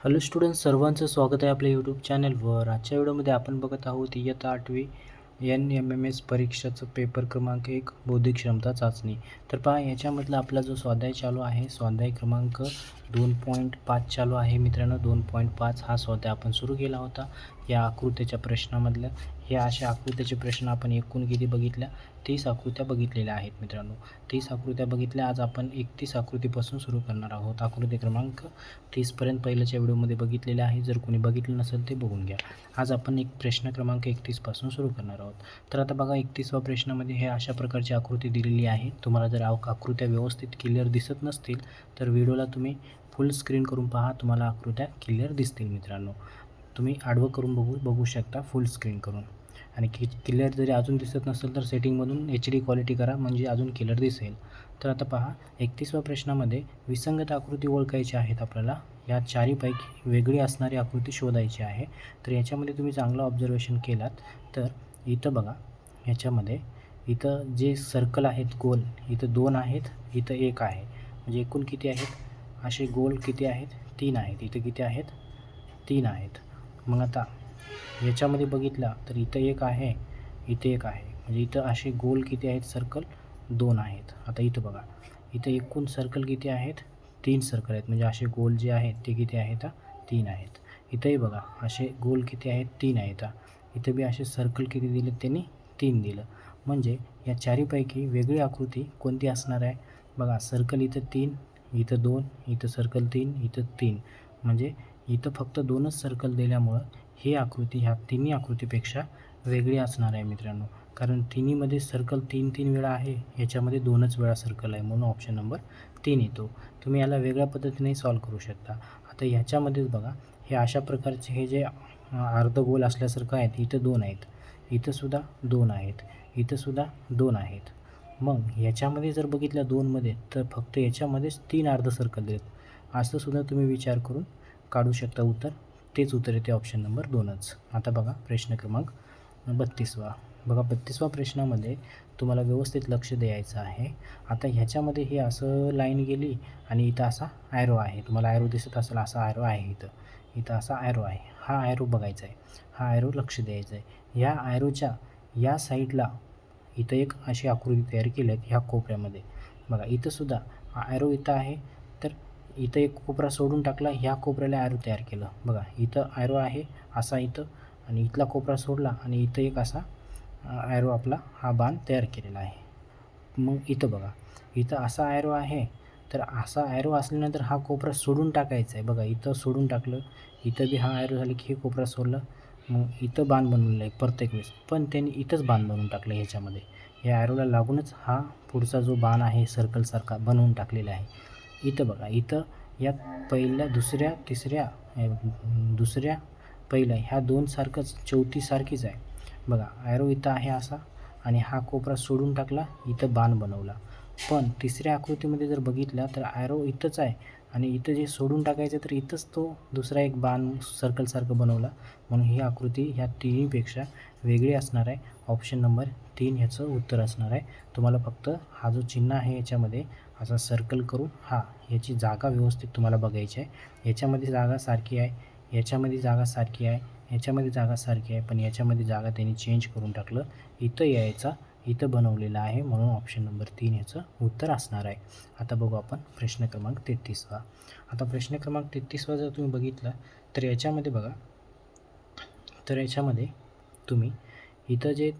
Hello student सर्वांचं स्वागत आहे आपल्या यूट्यूब चॅनलवर आजच्या व्हिडिओमध्ये आपण बघत आहोत इयत्ता आठवी एन एम एम एस परीक्षाचं पेपर क्रमांक एक बौद्धिक क्षमता चाचणी. तर पहा याच्यामधला आपला जो स्वाध्याय चालू आहे स्वाध्याय क्रमांक दोन पॉईंट पाच चालू आहे मित्रांनो. दोन पॉईंट पाच हा स्वाध्याय आपण सुरू केला होता या आकृत्याच्या प्रश्नामधल्या ह्या अशा आकृत्याचे प्रश्न आपण एकूण किती बघितल्या? तीस आकृत्या बघितलेल्या आहेत मित्रांनो. तीस आकृत्या बघितल्या आज आपण एकतीस आकृतीपासून सुरू करणार आहोत. आकृती क्रमांक तीसपर्यंत पहिल्याच्या व्हिडिओमध्ये बघितलेले आहे. जर कोणी बघितलं नसेल ते बघून घ्या. आज आपण एक प्रश्न क्रमांक एकतीसपासून सुरू करणार आहोत. तर आता बघा एकतीसव्या प्रश्नामध्ये हे अशा प्रकारची आकृती दिलेली आहे. तुम्हाला जर आकृत्या व्यवस्थित क्लिअर दिसत नसतील तर व्हिडिओला तुम्ही फुल स्क्रीन करून पहा. तुम्हाला आकृत्या क्लिअर दिसतील मित्रांनो. तुम्ही आडवं करून बघू बघू शकता फुल स्क्रीन करून. आणि कि क्लिअर जरी अजून दिसत नसेल तर सेटिंगमधून एच डी क्वालिटी करा म्हणजे अजून क्लिअर दिसेल. तर आता पहा एकतीसव्या प्रश्नामध्ये विसंगत आकृती ओळखायची आहेत आपल्याला. या चारीपैकी वेगळी असणारी आकृती शोधायची आहे. तर याच्यामध्ये तुम्ही चांगलं ऑब्झर्वेशन केलात. तर इथं बघा याच्यामध्ये इथं जे सर्कल आहेत गोल इथं दोन आहेत इथं एक आहे. म्हणजे एकूण किती आहेत? असे गोल किती आहेत? तीन आहेत. इथं किती आहेत? तीन आहेत. मग आता याच्यामध्ये बघितला तर इथं एक आहे इथं एक आहे. म्हणजे इथं असे गोल किती आहेत? सर्कल दोन आहेत. आता इथं बघा. इथं एकूण सर्कल किती आहेत? तीन सर्कल आहेत. म्हणजे असे गोल जे आहेत ते किती आहेत? तीन आहेत. इथंही बघा. असे गोल किती आहेत? तीन आहेत. इथं बी असे सर्कल किती दिले? त्यांनी तीन दिलं. म्हणजे या चारीपैकी वेगळी आकृती कोणती असणार आहे? बघा सर्कल इथं तीन इथं दोन इथं सर्कल तीन इथं तीन. म्हणजे इथं फक्त दोनच सर्कल दिल्यामुळं ही आकृती ह्या तिन्ही आकृतीपेक्षा वेगळी असणार आहे मित्रांनो. कारण तिन्हीमध्ये सर्कल तीन तीन वेळा आहे याच्यामध्ये दोनच वेळा सर्कल आहे म्हणून ऑप्शन नंबर तीन येतो. तुम्ही याला वेगळ्या पद्धतीने सॉल्व करू शकता. आता ह्याच्यामध्येच बघा हे अशा प्रकारचे हे जे अर्धगोल असल्यासारखं आहेत इथं दोन आहेत. इथंसुद्धा दोन आहेत. इथंसुद्धा दोन आहेत. मग ह्याच्यामध्ये जर बघितलं दोनमध्ये तर फक्त याच्यामध्येच तीन अर्ध सर्कल आहेत. असं सुद्धा तुम्ही विचार करून काढू शकता उत्तर. तेच उत्तर येते ऑप्शन नंबर दोनच. आता बघा प्रश्न क्रमांक बत्तीसवा. बघा बत्तीसवा प्रश्नामध्ये तुम्हाला व्यवस्थित लक्ष द्यायचं आहे. आता ह्याच्यामध्ये हे असं लाईन गेली आणि इथं असा ॲरो आहे. तुम्हाला ॲरो दिसत असेल असा ॲरो आहे इथं. इथं असा ॲरो आहे. हा ॲरो बघायचा आहे. हा ॲरो लक्ष द्यायचा आहे. ह्या ॲरोच्या या साईडला इथं एक अशी आकृती तयार केली आहे ह्या कोपऱ्यामध्ये. बघा इथंसुद्धा ॲरो इथं आहे. इथं एक कोपरा सोडून टाकला ह्या कोपऱ्याला ॲरो तयार केलं. बघा इथं ॲरो आहे असा इथं आणि इथला कोपरा सोडला आणि इथं एक असा ॲरो आपला हा बाण तयार केलेला आहे. मग इथं बघा इथं असा ॲरो आहे तर असा ॲरो असल्यानंतर हा कोपरा सोडून टाकायचा आहे. बघा इथं सोडून टाकलं इथं बी हा ॲरो झालं की हे कोपरा सोडलं मग इथं बाण बनवलेला आहे प्रत्येक वेळेस. पण त्यांनी इथंच बाण बनवून टाकलं ह्याच्यामध्ये. या ॲरोला लागूनच हा पुढचा जो बाण आहे सर्कलसारखा बनवून टाकलेला आहे. इथं बघा इथं या पहिल्या दुसऱ्या तिसऱ्या दुसऱ्या पहिल्या ह्या दोन सारखंच आहे. बघा ॲरो इथं आहे असा आणि हा कोपरा सोडून टाकला इथं बाण बनवला. पण तिसऱ्या आकृतीमध्ये जर बघितला तर ॲरो इथंच आहे आणि इथं जे सोडून टाकायचं तर इथंच तो दुसरा एक बाण सर्कलसारखं बनवला. म्हणून ही आकृती ह्या तिन्हीपेक्षा वेगळी असणार आहे. ऑप्शन नंबर तीन ह्याचं उत्तर असणार आहे. तुम्हाला फक्त हा जो चिन्ह आहे याच्यामध्ये असा सर्कल करून हा याची जागा व्यवस्थित तुम्हाला बघायची आहे. याच्यामध्ये जागा सारखी आहे याच्यामध्ये जागा सारखी आहे याच्यामध्ये जागा सारखी आहे पण याच्यामध्ये जागा त्यांनी चेंज करून टाकलं. इथं यायचा इथं बनवलेलं आहे म्हणून ऑप्शन नंबर तीन याचं उत्तर असणार आहे. आता बघू आपण प्रश्न क्रमांक तेहतीसवा. आता प्रश्न क्रमांक तेहतीसवा जर तुम्ही बघितला तर याच्यामध्ये बघा तर याच्यामध्ये तुम्ही इथं जे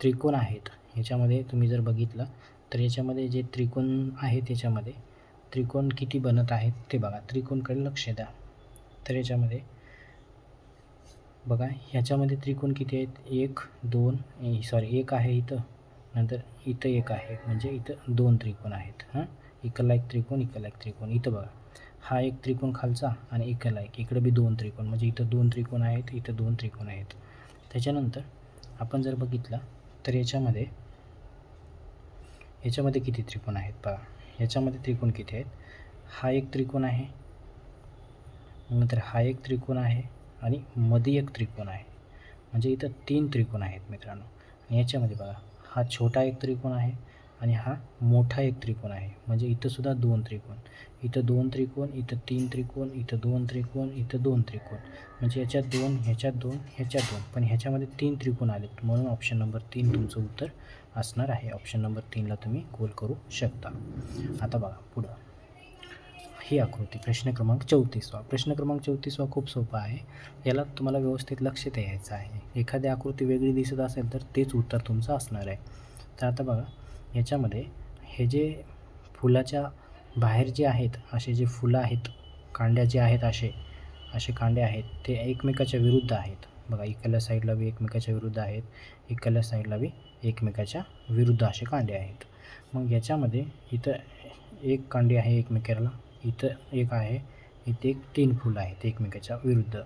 त्रिकोण आहेत याच्यामध्ये तुम्ही जर बघितलं तर याच्यामध्ये जे त्रिकोण आहे त्याच्यामध्ये त्रिकोण किती बनत आहेत ते बघा. त्रिकोणकडे लक्ष द्या. तर याच्यामध्ये बघा ह्याच्यामध्ये त्रिकोण किती आहेत? एक दोन सॉरी एक आहे इथं. नंतर इथं एक आहे. म्हणजे इथं दोन त्रिकोण आहेत. हां? इकडला एक त्रिकोण इकडला एक त्रिकोण. इथं बघा. हा एक त्रिकोण खालचा आणि इकडला एक इकडं बी दोन त्रिकोण. म्हणजे इथं दोन त्रिकोण आहेत इथं दोन त्रिकोण आहेत. त्याच्यानंतर आपण जर बघितलं तर याच्यामध्ये याच्यामध्ये किती त्रिकोण आहेत पहा. याच्यामध्ये त्रिकोण किती आहेत? हा एक त्रिकोण आहे. नंतर हा एक त्रिकोण आहे आणि मध्ये एक त्रिकोण आहे. म्हणजे इथं तीन त्रिकोण आहेत मित्रांनो. आणि याच्यामध्ये बघा हा छोटा एक त्रिकोण आहे आणि हा मोठा एक त्रिकोण आहे. म्हणजे इथंसुद्धा दोन त्रिकोण. इथं दोन त्रिकोण इथं तीन त्रिकोण इथं दोन त्रिकोण इथं दोन त्रिकोण. म्हणजे याच्यात दोन ह्याच्यात दोन ह्याच्यात दोन. पण ह्याच्यामध्ये तीन त्रिकोण आलेत. म्हणून ऑप्शन नंबर तीन तुमचं उत्तर असणार आहे. ऑप्शन नंबर तीनला तुम्ही गोल करू शकता. आता बघा पुढं. ही आकृती प्रश्न क्रमांक चौतीसवा. प्रश्न क्रमांक चौतीसवा खूप सोपा आहे. याला तुम्हाला व्यवस्थित लक्ष द्यायचं आहे. एखादी आकृती वेगळी दिसत असेल तर तेच उत्तर तुमचं असणार आहे. तर आता बघा याच्यामध्ये हे जे फुलाच्या बाहेर जे आहेत असे जे फुलं आहेत कांड्या जे आहेत असे असे कांडे आहेत ते एकमेकाच्या विरुद्ध आहेत. बघा इकडल्या साईडला बी एकमेकाच्या विरुद्ध आहेत. इकडल्या साईडला बी एकमेकाच्या विरुद्ध असे कांडे आहेत. मग याच्यामध्ये इथं एक कांडी आहे एकमेकाला इथं एक आहे इथे एक तीन फुलं आहेत एकमेकाच्या विरुद्ध.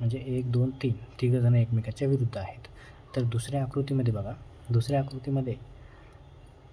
म्हणजे एक दोन तीन तिघंजणं एकमेकाच्या विरुद्ध आहेत. तर दुसऱ्या आकृतीमध्ये बघा दुसऱ्या आकृतीमध्ये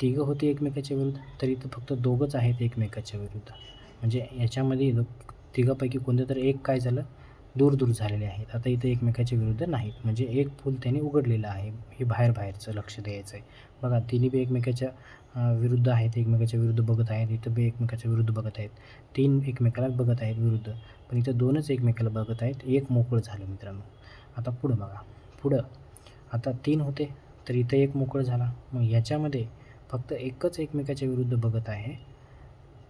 तिघं होते एकमेकाच्या विरुद्ध तर इथं फक्त दोघंच आहेत एकमेकाच्या विरुद्ध. म्हणजे याच्यामध्ये तिघापैकी कोणतं तर एक काय झालं? दूर दूर झालेले आहेत. आता इथं एकमेकाच्या विरुद्ध नाहीत. म्हणजे एक पूल त्याने उघडलेलं आहे. हे बाहेर बाहेरचं लक्ष द्यायचं आहे बघा तिन्ही बी एकमेकाच्या विरुद्ध आहेत. एकमेकाच्या विरुद्ध बघत आहेत. इथं बी एकमेकाच्या विरुद्ध बघत आहेत. तीन एकमेकाला बघत आहेत विरुद्ध. पण इथं दोनच एकमेकाला बघत आहेत. एक मोकळं झालं मित्रांनो. आता पुढं बघा. पुढं. आता तीन होते. तर इथं एक मोकळं झाला. मग याच्यामध्ये फक्त एकच एकमेकाच्या विरुद्ध बघत आहे.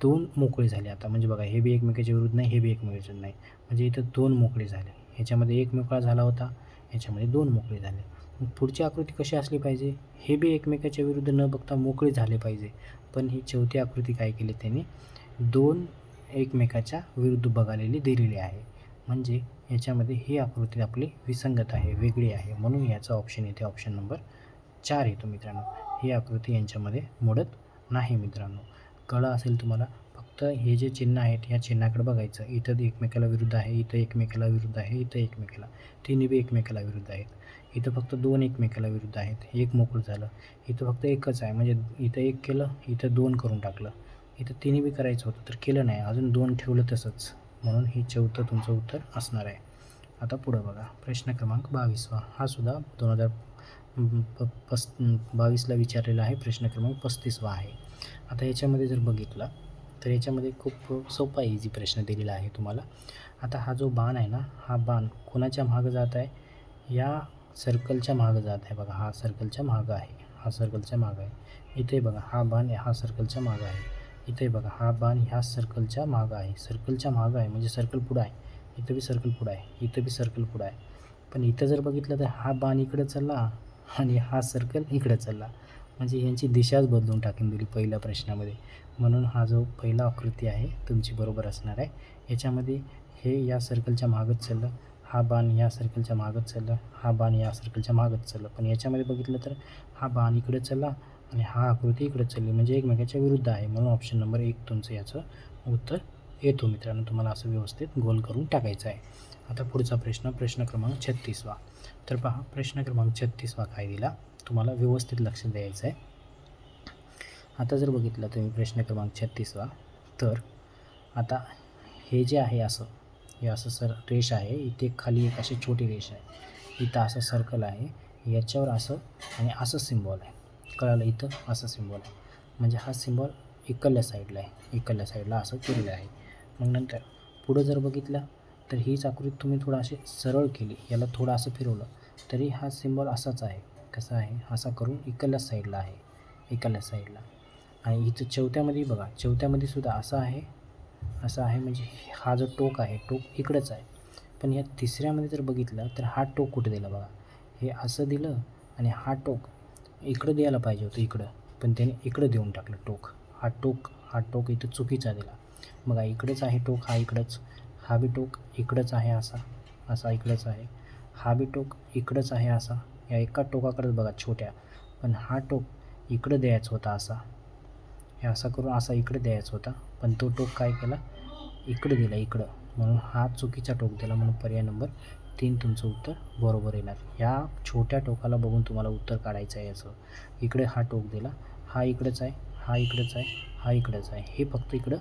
दोन मोकळे झाले आता. म्हणजे बघा हे बी एकमेकाच्या विरुद्ध नाही हे बी एकमेकाच्या नाही. म्हणजे इथं दोन मोकळे झाले. ह्याच्यामध्ये एक मोकळा झाला होता ह्याच्यामध्ये दोन मोकळे झाले. मग पुढची आकृती कशी असली पाहिजे? हे बी एकमेकाच्या विरुद्ध न बघता मोकळे झाले पाहिजे. पण ही चौथी आकृती काय केली त्यांनी? दोन एकमेकाच्या विरुद्ध बघालेली दिलेली आहे. म्हणजे याच्यामध्ये ही आकृती आपली विसंगत आहे वेगळी आहे. म्हणून याचा ऑप्शन येते ऑप्शन नंबर चार येतो मित्रांनो. ही आकृती यांच्यामध्ये मोडत नाही मित्रांनो. कळा असेल तुम्हाला? फक्त हे जे चिन्ह आहेत या चिन्हाकडे बघायचं. इथं एकमेकाला विरुद्ध आहे इथं एकमेकाला विरुद्ध आहे इथं एकमेकाला. तिन्ही बी एकमेकाला विरुद्ध आहेत. इथं फक्त दोन एकमेकाला विरुद्ध आहेत. एक मोकळं झालं. इथं फक्त एकच आहे. म्हणजे इथं एक केलं इथं दोन करून टाकलं. इथं तिन्ही बी करायचं होतं तर केलं नाही. अजून दोन ठेवलं तसंच. म्हणून हे चौथं तुमचं उत्तर असणार आहे. आता पुढं बघा. प्रश्न क्रमांक बावीसवा. हा सुद्धा दोन हजार पस बावीसला विचारलेला आहे प्रश्न क्रमांक पस्तीसवा आहे. आता याच्यामध्ये जर बघितलं तर याच्यामध्ये खूप सोपा इझी प्रश्न दिलेला आहे तुम्हाला. आता हा जो बाण आहे ना हा बाण कोणाच्या मागं जात आहे? या सर्कलच्या मागं जात आहे बघा हा सर्कलच्या मागं आहे हा सर्कलच्या मागं आहे. इथे बघा हा बाण हा सर्कलच्या मागं आहे. इथे बघा हा बाण ह्या सर्कलच्या मागं आहे. सर्कलच्या मागं आहे म्हणजे सर्कल पुढं आहे. इथं बी सर्कल पुढं आहे इथं बी सर्कल पुढं आहे. पण इथं जर बघितलं तर हा बाण इकडं चालला आणि हा सर्कल इकडं चालला. म्हणजे यांची दिशाच बदलून टाकून दिली पहिल्या प्रश्नामध्ये. म्हणून हा जो पहिला आकृती आहे तुमची बरोबर असणार आहे. याच्यामध्ये हे या सर्कलच्या मागच चाललं हा बाण या सर्कलच्या मागच चाललं हा बाण या सर्कलच्या मागच चाललं. पण याच्यामध्ये बघितलं तर हा बाण इकडे चालला आणि हा आकृती इकडे चालली. म्हणजे एकमेकाच्या विरुद्ध आहे. म्हणून ऑप्शन नंबर एक तुमचं याचं उत्तर येतो मित्रांनो. तुम्हाला असं व्यवस्थित गोल करून टाकायचं आहे. आता पुढचा प्रश्न प्रश्न क्रमांक छत्तीसवा. तर पहा प्रश्न क्रमांक छत्तीसवा काय दिला तुम्हाला व्यवस्थित लक्ष द्यायचं आहे. आता जर बघितलं तुम्ही प्रश्न क्रमांक छत्तीसवा तर आता हे जे आहे असं हे असं सर रेष आहे इथे खाली एक अशी छोटी रेष आहे. इथं असं सर्कल आहे याच्यावर असं आणि असं सिम्बॉल आहे. कळालं इथं? असं सिम्बॉल आहे. म्हणजे हा सिम्बॉल इकडल्या साईडला आहे. इकडल्या साईडला असं केलेलं आहे. मग नंतर पुढं जर बघितलं तर हीच आकृती तुम्ही थोडं अशी सरळ केली याला थोडं असं फिरवलं तरी हा सिम्बॉल असाच आहे. कसा आहे? असा करून इकडल्या साईडला आहे. इकडल्या साईडला आणि इथं चौथ्यामध्ये बघा चौथ्यामध्ये सुद्धा असं आहे. असं आहे म्हणजे हा जो टोक आहे टोक इकडंच आहे. पण या तिसऱ्यामध्ये जर बघितलं तर हा टोक कुठे दिला बघा? हे असं दिलं आणि हा टोक इकडं द्यायला पाहिजे होतं इकडं. पण त्याने इकडं देऊन टाकलं टोक. हा टोक हा टोक इथं चुकीचा दिला. बघा इकडेच आहे टोक हा इकडंच. हा बी टोक इकडंच आहे असा असा इकडंच आहे. हा बी टोक इकडंच आहे असा. या एका टोकाकडेच बघा छोट्या. पण हा टोक इकडं द्यायचा होता असा. हे असा करून असा इकडे द्यायचा होता. पण तो टोक काय केला? इकडे दिला इकडं. म्हणून हा चुकीचा टोक दिला. म्हणून पर्याय नंबर तीन तुमचं उत्तर बरोबर येणार. या छोट्या टोकाला बघून तुम्हाला उत्तर काढायचं आहे याचं. इकडे हा टोक दिला. हा इकडंच आहे हा इकडंच आहे हा इकडंच आहे. हे फक्त इकडं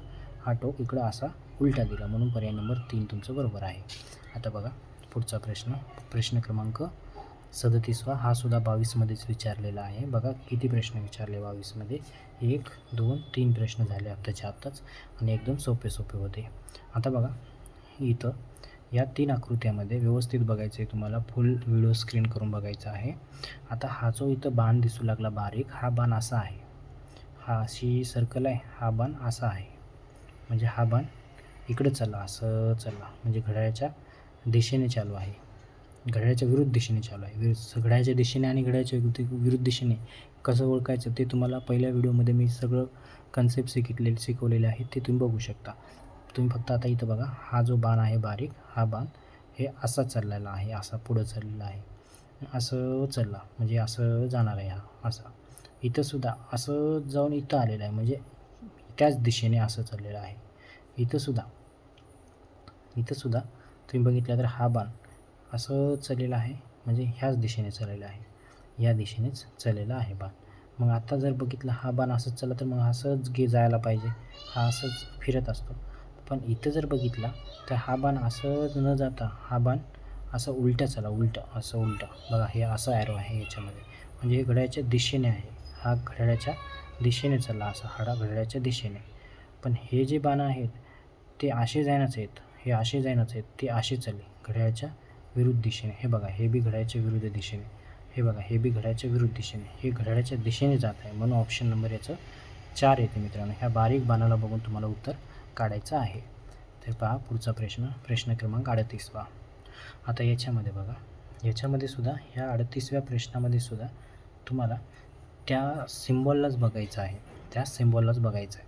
हा टोक इकडं असा उलटा दिला. म्हणून पर्याय नंबर तीन तुमचं बरोबर आहे. आता बघा पुढचा प्रश्न. प्रश्न क्रमांक सदतीसवा. हा सुद्धा बावीसमध्येच विचारलेला आहे. बघा किती प्रश्न विचारले बावीसमध्ये? एक दोन तीन प्रश्न झाले आत्ताच्या आत्ताच. आणि एकदम सोपे सोपे होते. आता बघा इथं या तीन आकृत्यामध्ये व्यवस्थित बघायचं आहे तुम्हाला. फुल व्हिडिओ स्क्रीन करून बघायचा आहे. आता हा जो इथं बाण दिसू लागला बारीक हा बाण असा आहे. हा अशी सर्कल आहे. हा बाण असा आहे. म्हणजे हा बाण इकडं चालला असं चालला. म्हणजे घड्याळाच्या दिशेने चालू आहे. घड्याळाच्या विरुद्ध दिशेने चालू आहे. विरुद्ध घड्याळ्याच्या दिशेने आणि घड्याळ्याच्या विरुद्ध विरुद्ध दिशेने कसं ओळखायचं ते तुम्हाला पहिल्या व्हिडिओमध्ये मी सगळं कन्सेप्ट शिकितले शिकवलेले आहेत ते तुम्ही बघू शकता. तुम्ही फक्त आता इथं बघा हा जो बाण आहे बारीक हा बाण हे असा चाललेला आहे असा पुढं चाललेला आहे. असं चालला. म्हणजे असं जाणार आहे हा असा. इथंसुद्धा असं जाऊन इथं आलेलं आहे. म्हणजे त्याच दिशेने असं चाललेलं आहे. इथंसुद्धा इथंसुद्धा तुम्ही बघितलं तर हा बाण असं चाललेलं आहे म्हणजे ह्याच दिशेने चाललेलं आहे. या दिशेनेच चाललेला आहे बाण. मग आता जर बघितलं हा बाण असंच चालला तर मग असंच घे जायला पाहिजे हा असंच फिरत असतो. पण इथं जर बघितला तर हा बाण असं न जाता हा बाण असं उलटं चला उलटं असं उलटं. बघा हे असं ॲरो आहे याच्यामध्ये. म्हणजे हे घड्याच्या दिशेने आहे. हा घड्याळ्याच्या दिशेने चालला असा हाडा घड्याळाच्या दिशेने. पण हे जे बाणं आहेत ते असे जायनाच आहेत. हे असे जायनाच आहेत ते असे चालले. घड्याळाच्या विरुद्ध दिशेने. हे बघा हे बी घड्याळ्याच्या विरुद्ध दिशेने. हे बघा हे बी घड्याळ्याच्या विरुद्ध दिशेने. हे घड्याळाच्या दिशेने जात आहे म्हणून ऑप्शन नंबर याचं चार येते मित्रांनो. ह्या बारीक बाणाला बघून तुम्हाला उत्तर काढायचं आहे. तर पहा पुढचा प्रश्न प्रश्न क्रमांक अडतीसवा आता याच्यामध्ये बघा. याच्यामध्ये सुद्धा ह्या अडतीसव्या प्रश्नामध्ये सुद्धा तुम्हाला त्या सिम्बॉललाच बघायचं आहे. त्या सिम्बॉललाच बघायचं आहे.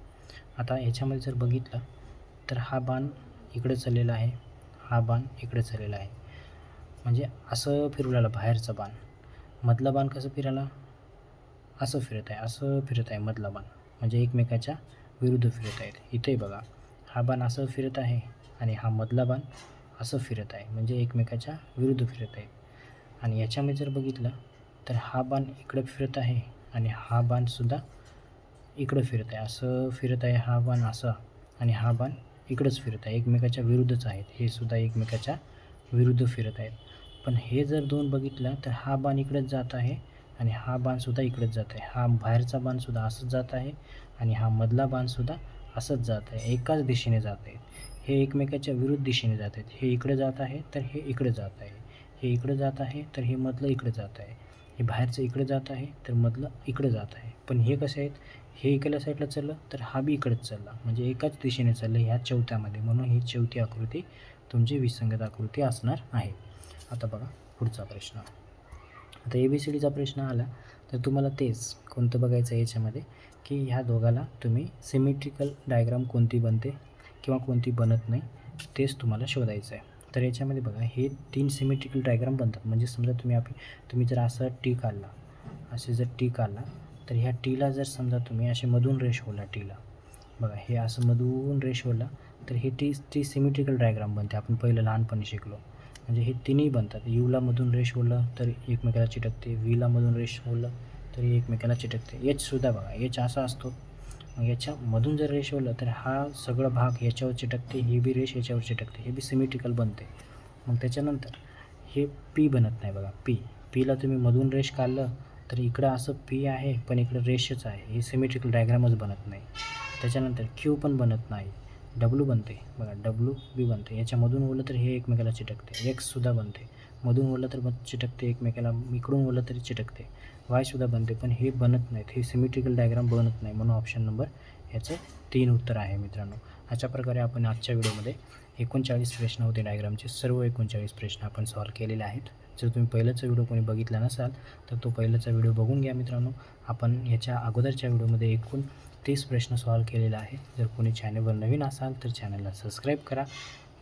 आता याच्यामध्ये जर बघितलं तर हा बाण इकडे चाललेला आहे. हा बाण इकडे चाललेला आहे. म्हणजे असं फिरू लागला बाहेरचा बाण. मधला बाण कसं फिरायला? असं फिरत आहे असं फिरत आहे मधला बाण. म्हणजे एकमेकाच्या विरुद्ध फिरत आहेत. इथेही बघा हा बाण असं फिरत आहे आणि हा मधला बाण असं फिरत आहे. म्हणजे एकमेकाच्या विरुद्ध फिरत आहेत. आणि याच्यामध्ये जर बघितलं तर हा बाण इकडं फिरत आहे आणि हा बाणसुद्धा इकडं फिरत आहे. असं फिरत आहे हा बाण असा आणि हा बाण इकडंच फिरत आहे. एकमेकाच्या विरुद्धच आहेत. हे सुद्धा एकमेकाच्या विरुद्ध फिरत आहेत. पण हे जर दोन बघितलं तर हा बाण इकडेच जात आहे आणि हा बाणसुद्धा इकडेच जात आहे. हा बाहेरचा बाणसुद्धा असंच जात आहे आणि हा मधला बाणसुद्धा असंच जात आहे. एकाच दिशेने जात आहेत. हे एकमेकाच्या विरुद्ध दिशेने जात आहेत. हे इकडे जात आहे तर हे इकडे जात आहे. हे इकडे जात आहे तर हे मधलं इकडे जात आहे. हे बाहेरचं इकडे जात आहे तर मधलं इकडे जात आहे. पण हे कसे आहेत? हे इकडल्या साईडला चाललं तर हा बी इकडेच चालला. म्हणजे एकाच दिशेने चाललं ह्या चौथ्यामध्ये. म्हणून ही चौथी आकृती तुमची विसंगत आकृती असणार आहे. आता बघा पुढचा प्रश्न. आता ए बी सी डीचा प्रश्न आला तर तुम्हाला तेच कोणतं बघायचं आहे याच्यामध्ये की ह्या दोघाला तुम्ही सिमेट्रिकल डायग्राम कोणती बनते किंवा कोणती बनत नाही तेच तुम्हाला शोधायचं आहे. तर याच्यामध्ये बघा हे तीन सिमेट्रिकल डायग्राम बनतात. म्हणजे समजा तुम्ही आप तुम्ही जर असं टी काढला असे जर टी काढला तर ह्या टीला जर समजा तुम्ही असे मधून रेश होला टीला बघा हे असं मधून रेश होला तर हे टी टी सिमेट्रिकल डायग्राम बनते. आपण पहिलं लहानपणी शिकलो. म्हणजे हे तिन्ही बनतात. यूला मधून रेश ओढलं तर एकमेकाला चिटकते. व्हीला मधून रेश ओढलं तरी एकमेकाला चिटकते. एचसुद्धा बघा एच असा असतो. याच्यामधून जर रेषवलं तर हा सगळा भाग याच्यावर चिटकते ही बी रेष याच्यावर चिटकते हे बी सिमेट्रिकल बनते. मग त्याच्यानंतर हे पी बनत नाही बघा पी पीला तुम्ही मधून रेष काढलं तर इकडं असं पी आहे पण इकडं रेषच आहे हे सिमेट्रिकल डायग्रामच बनत नाही. त्याच्यानंतर क्यू पण बनत नाही. डब्ल्यू बनते बघा डब्ल्यू बी बनते. याच्यामधून बोललं तर हे एकमेकाला चिटकते एक्ससुद्धा बनते. मधून बोललं तर मग चिटकते एकमेकाला इकडून बोललं तरी चिटकते. वायसुद्धा बनते पण हे बनत नाहीत. हे सिमेट्रिकल डायग्राम बनत नाही म्हणून ऑप्शन नंबर ह्याचं तीन उत्तर आहे मित्रांनो. अशा प्रकारे आपण आजच्या व्हिडिओमध्ये एकोणचाळीस प्रश्न होते डायग्रामचे सर्व एकोणचाळीस प्रश्न आपण सॉल्व केलेले आहेत. जर तुम्ही पहिल्याचा व्हिडिओ कोणी बघितला नसाल तर तो पहिल्याचा व्हिडिओ बघून घ्या मित्रांनो. आपण याच्या अगोदरच्या व्हिडिओमध्ये एकूण तीस प्रश्न सॉल्व केलेला आहे. जर कोणी चॅनलवर नवीन असाल तर चॅनलला सबस्क्राईब करा.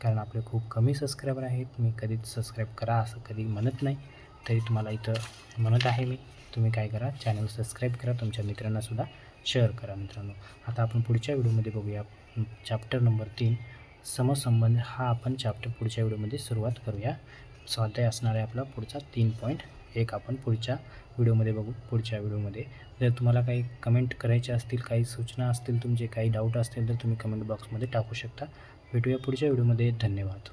कारण आपले खूप कमी सबस्क्रायबर आहेत. मी कधीच सबस्क्राईब करा असं कधी म्हणत नाही. तरी तुम्हाला इथं म्हणत आहे मी. तुम्ही काय करा चॅनल सबस्क्राईब करा तुमच्या मित्रांनासुद्धा शेअर करा मित्रांनो. आता आपण पुढच्या व्हिडिओमध्ये बघूया. चॅप्टर नंबर तीन समसंबंध हा आपण चॅप्टर पुढच्या व्हिडिओमध्ये सुरुवात करूया. स्वाध्याय असणार आहे आपला पुढचा तीन पॉईंट एक. आपण पुढच्या व्हिडिओमध्ये बघू पुढच्या व्हिडिओमध्ये. जर तुम्हाला काही कमेंट करायचे असतील काही सूचना असतील तुमचे काही डाऊट असतील तर तुम्ही कमेंट बॉक्समध्ये टाकू शकता. भेटूया पुढच्या व्हिडिओमध्ये. धन्यवाद.